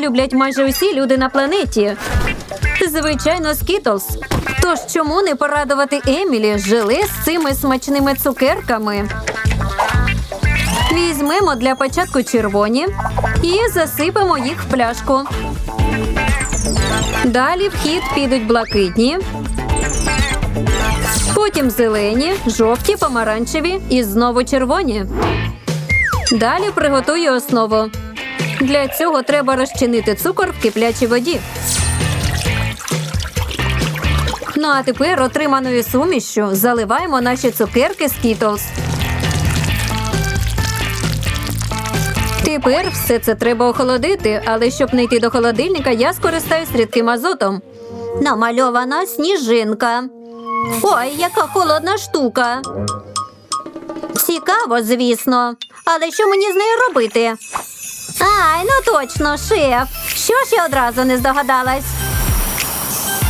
люблять майже усі люди на планеті. Звичайно, скітлс. Тож чому не порадувати Емілі желе з цими смачними цукерками? Візьмемо для початку червоні і засипемо їх в пляшку. Далі в хід підуть блакитні, потім зелені, жовті, помаранчеві і знову червоні. Далі приготую основу. Для цього треба розчинити цукор в киплячій воді. Ну а тепер отриманою сумішшю заливаємо наші цукерки з Skittles. Тепер все це треба охолодити, але щоб не йти до холодильника, я скористаюсь рідким азотом. Намальована сніжинка. Ой, яка холодна штука. Цікаво, звісно. Але що мені з нею робити? Ай, ну точно, шеф. Що ж я одразу не здогадалась?